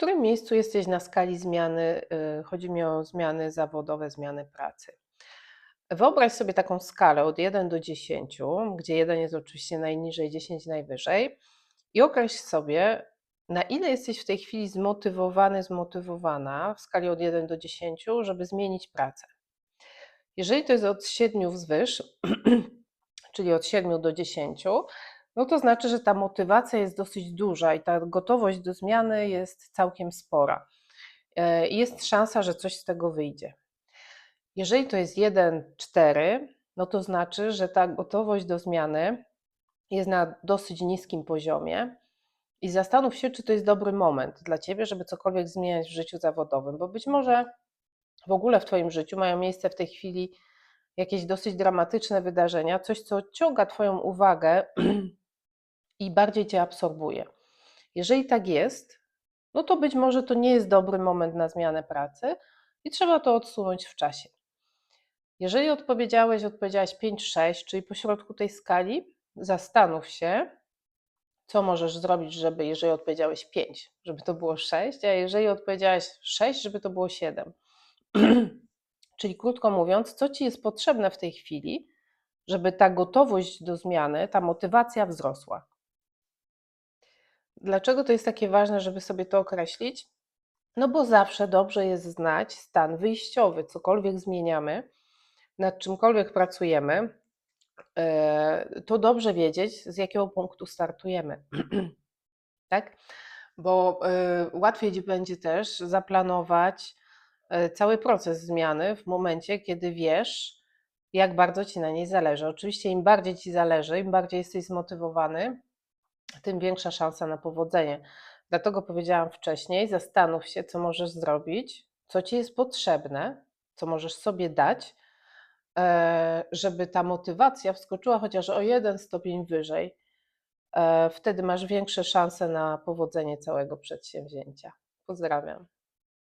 którym miejscu jesteś na skali zmiany? y, Chodzi mi o zmiany zawodowe, zmiany pracy. Wyobraź sobie taką skalę od 1 do 10, gdzie 1 jest oczywiście najniżej, 10 najwyżej, i określ sobie, na ile jesteś w tej chwili zmotywowany, zmotywowana w skali od 1 do 10, żeby zmienić pracę. Jeżeli to jest od 7 wzwyż, czyli od 7 do 10, no to znaczy, że ta motywacja jest dosyć duża i ta gotowość do zmiany jest całkiem spora. E, Jest szansa, że coś z tego wyjdzie. Jeżeli to jest 1,4, no to znaczy, że ta gotowość do zmiany jest na dosyć niskim poziomie i zastanów się, czy to jest dobry moment dla Ciebie, żeby cokolwiek zmieniać w życiu zawodowym, bo być może w ogóle w Twoim życiu mają miejsce w tej chwili jakieś dosyć dramatyczne wydarzenia, coś, co ciąga Twoją uwagę i bardziej Cię absorbuje. Jeżeli tak jest, no to być może to nie jest dobry moment na zmianę pracy i trzeba to odsunąć w czasie. Jeżeli odpowiedziałeś, odpowiedziałaś 5-6, czyli pośrodku tej skali, zastanów się, co możesz zrobić, żeby, jeżeli odpowiedziałeś 5, żeby to było 6, a jeżeli odpowiedziałaś 6, żeby to było 7. czyli krótko mówiąc, co ci jest potrzebne w tej chwili, żeby ta gotowość do zmiany, ta motywacja wzrosła. Dlaczego to jest takie ważne, żeby sobie to określić? No bo zawsze dobrze jest znać stan wyjściowy, cokolwiek zmieniamy, nad czymkolwiek pracujemy, e, to dobrze wiedzieć, z jakiego punktu startujemy. tak? Bo e, łatwiej ci będzie też zaplanować e, cały proces zmiany w momencie, kiedy wiesz, jak bardzo ci na niej zależy. Oczywiście, im bardziej ci zależy, im bardziej jesteś zmotywowany, tym większa szansa na powodzenie. Dlatego powiedziałam wcześniej: zastanów się, co możesz zrobić, co ci jest potrzebne, co możesz sobie dać, e, żeby ta motywacja wskoczyła chociaż o jeden stopień wyżej. E, Wtedy masz większe szanse na powodzenie całego przedsięwzięcia. Pozdrawiam.